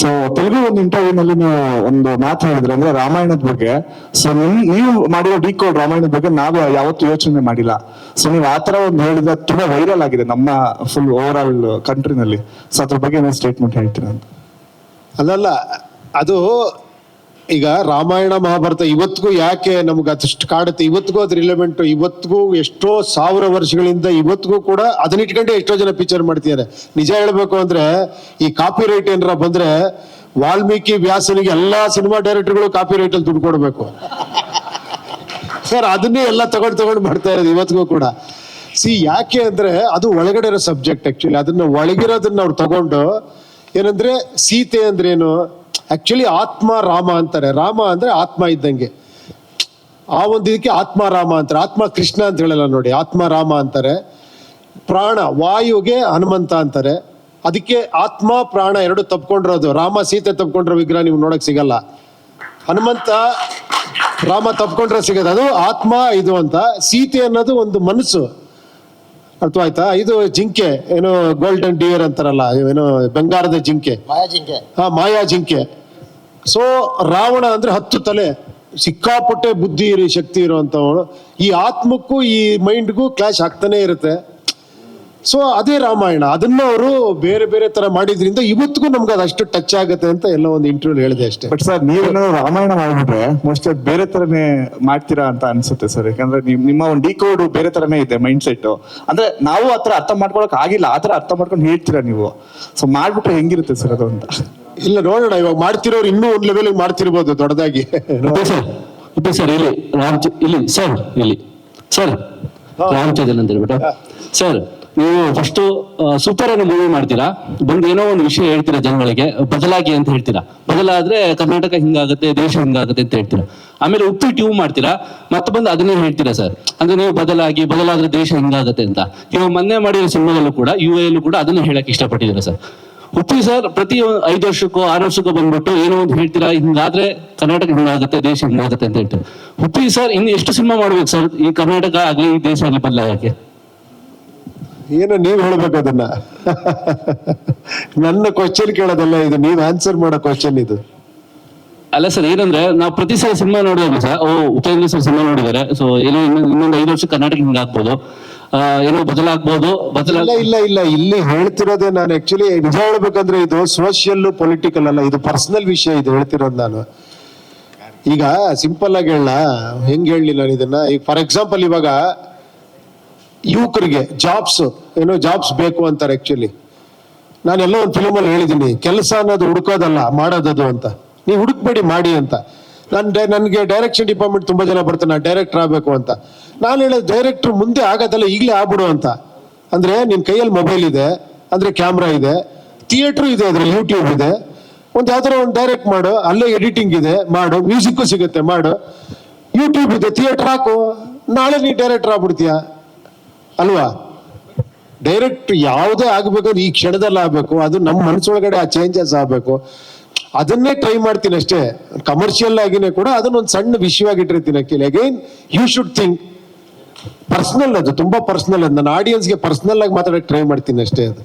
So Telugu ಒಂದು ಇಂಟರ್ವ್ಯೂನಲ್ಲಿ ನೀವು ಒಂದು ಮಾತು ಹೇಳಿದ್ರೆ ಅಂದ್ರೆ ರಾಮಾಯಣದ ಬಗ್ಗೆ. ಸೊ ನೀವು ಮಾಡಿರೋ ಡಿಕೋಡ್ ರಾಮಾಯಣದ ಬಗ್ಗೆ ನಾವು ಯಾವತ್ತೂ ಯೋಚನೆ ಮಾಡಿಲ್ಲ. ಸೊ ನೀವು ಆತರ ಒಂದು ಹೇಳಿದ್ರೆ ತುಂಬಾ ವೈರಲ್ ಆಗಿದೆ ನಮ್ಮ ಫುಲ್ ಓವರ್ ಆಲ್ ಕಂಟ್ರಿನಲ್ಲಿ ಸೊ ಅದ್ರ ಬಗ್ಗೆ ನಾನು ಸ್ಟೇಟ್ಮೆಂಟ್ ಹೇಳ್ತೀನಿ ಅಂತ? ಅಲ್ಲಲ್ಲ ಅದು ಈಗ ರಾಮಾಯಣ ಮಹಾಭಾರತ ಇವತ್ತಿಗೂ ಯಾಕೆ ನಮ್ಗೆ ಅದಷ್ಟು ಕಾಡುತ್ತೆ? ಇವತ್ತಿಗೂ ಅದು ರಿಲೆವೆಂಟ್ ಇವತ್ತಿಗೂ ಎಷ್ಟೋ ಸಾವಿರ ವರ್ಷಗಳಿಂದ ಇವತ್ತಿಗೂ ಕೂಡ ಅದನ್ನ ಇಟ್ಕೊಂಡೆ ಎಷ್ಟೋ ಜನ ಪಿಕ್ಚರ್ ಮಾಡ್ತಿದ್ದಾರೆ. ನಿಜ ಹೇಳ್ಬೇಕು ಅಂದ್ರೆ ಈ ಕಾಪಿ ರೈಟ್ ಏನಾರ ಬಂದ್ರೆ ವಾಲ್ಮೀಕಿ ವ್ಯಾಸನಿಗೆ ಎಲ್ಲಾ ಸಿನಿಮಾ ಡೈರೆಕ್ಟರ್ಗಳು ಕಾಪಿ ರೈಟ್ ಅಲ್ಲಿ ದುಡ್ಡು ಕೊಡಬೇಕು. ಸರ್, ಅದನ್ನೇ ಎಲ್ಲ ತಗೊಂಡು ತಗೊಂಡು ಮಾಡ್ತಾ ಇರೋದು ಇವತ್ತಿಗೂ ಕೂಡ. ಸಿ ಯಾಕೆ ಅಂದ್ರೆ ಅದು ಒಳಗಡೆ ಇರೋ ಸಬ್ಜೆಕ್ಟ್ ಆಕ್ಚುಲಿ ಅದನ್ನ ಒಳಗಿರೋದನ್ನ ಅವ್ರು ತಗೊಂಡು ಏನಂದ್ರೆ ಸೀತೆ ಅಂದ್ರೆ ಏನು ಆಕ್ಚುಲಿ ಆತ್ಮ ರಾಮ ಅಂತಾರೆ. ರಾಮ ಅಂದ್ರೆ ಆತ್ಮ ಇದ್ದಂಗೆ. ಆ ಒಂದು ಇದಕ್ಕೆ ಆತ್ಮ ರಾಮ ಅಂತಾರೆ. ಆತ್ಮ ಕೃಷ್ಣ ಅಂತ ಹೇಳಲ್ಲ ನೋಡಿ. ಆತ್ಮ ರಾಮ ಅಂತಾರೆ. ಪ್ರಾಣ, ವಾಯುಗೆ ಹನುಮಂತ ಅಂತಾರೆ. ಅದಕ್ಕೆ ಆತ್ಮ, ಪ್ರಾಣ ಎರಡು ತಪ್ಕೊಂಡಿರೋದು. ರಾಮ ಸೀತೆ ತಪ್ಕೊಂಡಿರೋ ವಿಗ್ರಹ ನೀವು ನೋಡಕ್ ಸಿಗಲ್ಲ. ಹನುಮಂತ, ರಾಮ ತಪ್ಕೊಂಡ್ರೆ ಸಿಗೋದು ಅದು ಆತ್ಮ ಇದು ಅಂತ. ಸೀತೆ ಅನ್ನೋದು ಒಂದು ಮನಸ್ಸು. ಅರ್ಥವಾಯ್ತಾ? ಇದು ಜಿಂಕೆ ಏನು ಗೋಲ್ಡನ್ ಡಿಯರ್ ಅಂತಾರಲ್ಲ ಏನೋ ಬಂಗಾರದ ಜಿಂಕೆ. ಹಾ ಮಾಯಾ ಜಿಂಕೆ. ಸೊ ರಾವಣ ಅಂದ್ರೆ ಹತ್ತು ತಲೆ. ಸಿಕ್ಕಾಪಟ್ಟೆ ಬುದ್ಧಿ ಇರಿ ಶಕ್ತಿ ಇರುವಂತವನು ಈ ಆತ್ಮಕ್ಕೂ ಈ ಮೈಂಡ್ಗೂ ಕ್ಲಾಶ್ ಆಗ್ತಾನೆ ಇರುತ್ತೆ. ಸೊ ಅದೇ ರಾಮಾಯಣ ಅದನ್ನ ಅವರು ಬೇರೆ ಬೇರೆ ತರ ಮಾಡಿದ್ರಿಂದ ಇವತ್ತಿಗೂ ನಮ್ಗೆ ಅದು ಅಷ್ಟು ಟಚ್ ಆಗುತ್ತೆ ಅಂತ ಎಲ್ಲ ಒಂದು ಇಂಟರ್ವ್ಯೂ ಹೇಳಿದೆ ಅಷ್ಟೇ. ಬಟ್ ಸರ್ ನೀವೇನಾದ್ರು ರಾಮಾಯಣ ಮಾಡ್ಬಿಟ್ರೆ ಮೋಸ್ಟ್ ಬೇರೆ ತರನೇ ಮಾಡ್ತೀರಾ ಅಂತ ಅನ್ಸುತ್ತೆ ಸರ್ ಯಾಕಂದ್ರೆ ನಿಮ್ ನಿಮ್ಮ ಒಂದು ಡಿಕೋಡ್ ಬೇರೆ ತರನೇ ಇದೆ ಮೈಂಡ್ ಸೆಟ್ ಅಂದ್ರೆ ನಾವು ಆತರ ಅರ್ಥ ಮಾಡ್ಕೊಳಕ್ ಆಗಿಲ್ಲ ಆತರ ಅರ್ಥ ಮಾಡ್ಕೊಂಡು ಹೇಳ್ತೀರಾ ನೀವು? ಸೊ ಮಾಡ್ಬಿಟ್ರೆ ಹೆಂಗಿರುತ್ತೆ ಸರ್ ಅದು ಅಂತ? ಇಲ್ಲ ನೋಡೋಣ ಇವಾಗ ಮಾಡ್ತಿರೋರು ಇನ್ನೂ ಒಂದ್ ಲೆವೆಲ್ ಮಾಡ್ತಿರ್ಬೋದು ದೊಡ್ಡದಾಗಿ. ಸರ್ ಸರ್ ಇಲ್ಲಿ ರಾಮ್ ಇಲ್ಲಿ ಸರ್ ಇಲ್ಲಿ ಸರ್ ರಾಮಚಂದ್ರನ್ ಅಂತ ಹೇಳ್ಬಿಟ್ಟು. ಸರ್ ನೀವು ಫಸ್ಟ್ ಸೂಪರ್ ಅನ್ನು ಮೂವಿ ಮಾಡ್ತೀರಾ? ಬಂದು ಏನೋ ಒಂದು ವಿಷಯ ಹೇಳ್ತೀರಾ ಜನಗಳಿಗೆ? ಬದಲಾಗಿ ಅಂತ ಹೇಳ್ತೀರಾ? ಬದಲಾದ್ರೆ ಕರ್ನಾಟಕ ಹಿಂಗಾಗುತ್ತೆ, ದೇಶ ಹಿಂಗಾಗುತ್ತೆ ಅಂತ ಹೇಳ್ತೀರಾ? ಆಮೇಲೆ ಉಪ್ಪಿ ಟ್ಯೂ ಮಾಡ್ತೀರಾ? ಮತ್ತೆ ಬಂದು ಅದನ್ನೇ ಹೇಳ್ತೀರಾ ಸರ್ ಅಂದ್ರೆ ನೀವು ಬದಲಾಗಿ, ಬದಲಾದ್ರೆ ದೇಶ ಹಿಂಗಾಗುತ್ತೆ ಅಂತ. ನೀವು ಮೊನ್ನೆ ಮಾಡಿರೋ ಸಿನಿಮಾದಲ್ಲೂ ಕೂಡ ಯು ಎಲ್ಲೂ ಕೂಡ ಅದನ್ನೇ ಹೇಳಕ್ ಇಷ್ಟಪಟ್ಟಿದ್ದೀರಾ ಸರ್ ಉಪ್ಪಿ ಸರ್ ಪ್ರತಿ ಐದು ವರ್ಷಕ್ಕೋ, ಆರು ವರ್ಷಕ್ಕೋ ಬಂದ್ಬಿಟ್ಟು ಏನೋ ಒಂದು ಹೇಳ್ತೀರಾ, ಹಿಂಗಾದ್ರೆ ಕರ್ನಾಟಕ ಹಿಂಗಾಗುತ್ತೆ, ದೇಶ ಹಿಂಗಾಗುತ್ತೆ ಅಂತ ಹೇಳ್ತೀರಾ? ಉಪ್ಪಿ ಸರ್ ಇನ್ನು ಎಷ್ಟು ಸಿನಿಮಾ ಮಾಡ್ಬೇಕು ಸರ್ ಈ ಕರ್ನಾಟಕ ಆಗ್ಲಿ, ಈ ದೇಶ ಆಗ್ಲಿ ಬದಲಾಗಕ್ಕೆ? ಏನು ನೀವು ಹೇಳ್ಬೇಕು ಅದನ್ನ? ನನ್ನ ಕ್ವಶನ್ ಕೇಳೋದಲ್ಲ ಇದು ನೀವು ಆನ್ಸರ್ ಮಾಡೋ ಕ್ವಶನ್ ಇದು. ಅಲ್ಲ ಸರ್ ಏನಂದ್ರೆ ನಾವು ಪ್ರತಿ ಸಲ ಸಿನಿಮಾ ನೋಡಿದಾಗ ಸರ್. ಓ ಉಪೇಂದ್ರ ಸರ್ ಸಿನಿಮಾ ನೋಡಿದ್ದಾರೆ. ಸೊ ಏನೋ ಇನ್ನೊಂದು ಐದು ವರ್ಷ ಕರ್ನಾಟಕ ಹಿಂಗಾಗ್ಬೋದು ಆಗ್ಬೋದು. ಏನೋ ಬದಲಾಗ್ಬೋದು ಬದಲಾಗ ಇಲ್ಲ ಇಲ್ಲ ಇಲ್ಲ. ಇಲ್ಲಿ ಹೇಳ್ತಿರೋದೇ ನಾನು ಆಕ್ಚುಲಿ ನಿಜ ಹೇಳ್ಬೇಕಂದ್ರೆ ಇದು ಸೋಷಿಯಲ್ ಪೊಲಿಟಿಕಲ್ ಅಲ್ಲ. ಇದು ಪರ್ಸನಲ್ ವಿಷಯ ಇದು ಹೇಳ್ತಿರೋದು ನಾನು. ಈಗ ಸಿಂಪಲ್ ಆಗಿ ಹೇಳ ಹೆಂಗ್ ಹೇಳಲಿ ನಾನು ಇದನ್ನ? ಈಗ ಫಾರ್ ಎಕ್ಸಾಂಪಲ್ ಇವಾಗ ಯುವಕರಿಗೆ ಜಾಬ್ಸ್ ಏನೋ ಜಾಬ್ಸ್ ಬೇಕು ಅಂತಾರೆ ಆಕ್ಚುಲಿ ನಾನೆಲ್ಲೋ ಒಂದು ಫಿಲಮಲ್ಲಿ ಹೇಳಿದ್ದೀನಿ ಕೆಲಸ ಅನ್ನೋದು ಹುಡುಕೋದಲ್ಲ, ಮಾಡೋದದು ಅಂತ. ನೀವು ಹುಡುಕ್ಬೇಡಿ, ಮಾಡಿ ಅಂತ. ನಾನು ನನಗೆ ಡೈರೆಕ್ಷನ್ ಡಿಪಾರ್ಟ್ಮೆಂಟ್ ತುಂಬಾ ಜನ ಬರ್ತಾನೆ ನಾನು ಡೈರೆಕ್ಟರ್ ಆಗಬೇಕು ಅಂತ. ನಾನು ಹೇಳೋದು ಡೈರೆಕ್ಟ್ರ್ ಮುಂದೆ ಆಗೋದಲ್ಲ ಈಗಲೇ ಆಗ್ಬಿಡು ಅಂತ. ಅಂದ್ರೆ ನಿನ್ನ ಕೈಯಲ್ಲಿ ಮೊಬೈಲ್ ಇದೆ, ಅಂದ್ರೆ ಕ್ಯಾಮ್ರಾ ಇದೆ ಥಿಯೇಟ್ರು ಇದೆ ಅದರಲ್ಲಿ ಯೂಟ್ಯೂಬ್ ಇದೆ. ಒಂದು ಯಾವ್ದಾರ ಒಂದು ಡೈರೆಕ್ಟ್ ಮಾಡು, ಅಲ್ಲೇ ಎಡಿಟಿಂಗ್ ಇದೆ, ಮಾಡು ಮ್ಯೂಸಿಕ್ಕು ಸಿಗುತ್ತೆ, ಮಾಡು. ಯೂಟ್ಯೂಬ್ ಇದೆ ಥಿಯೇಟರ್ ಹಾಕು. ನಾಳೆ ನೀ ಡೈರೆಕ್ಟರ್ ಆಗ್ಬಿಡ್ತೀಯ? ಅಲ್ವಾ? ಡೈರೆಕ್ಟ್ ಯಾವುದೇ ಆಗಬೇಕು, ಈ ಕ್ಷಣದಲ್ಲಿ ಆಗಬೇಕು, ಅದು ನಮ್ಮ ಮನಸ್ಸೊಳಗಡೆ ಆ ಚೇಂಜಸ್ ಆಗಬೇಕು. ಅದನ್ನೇ ಟ್ರೈ ಮಾಡ್ತೀನಿ ಅಷ್ಟೇ. ಕಮರ್ಷಿಯಲ್ ಆಗಿನೇ ಕೂಡ ಅದನ್ನೊಂದು ಸಣ್ಣ ವಿಷಯವಾಗಿ ಇಟ್ಟಿರ್ತೀನಿ ಅಕ್ಕಿಲ್ again you should think personal ಅದು, ತುಂಬಾ ಪರ್ಸನಲ್ ಅದು. ನನ್ನ ಆಡಿಯನ್ಸ್ಗೆ ಪರ್ಸನಲ್ ಆಗಿ ಮಾತಾಡಕ್ಕೆ ಟ್ರೈ ಮಾಡ್ತೀನಿ ಅಷ್ಟೇ ಅದು.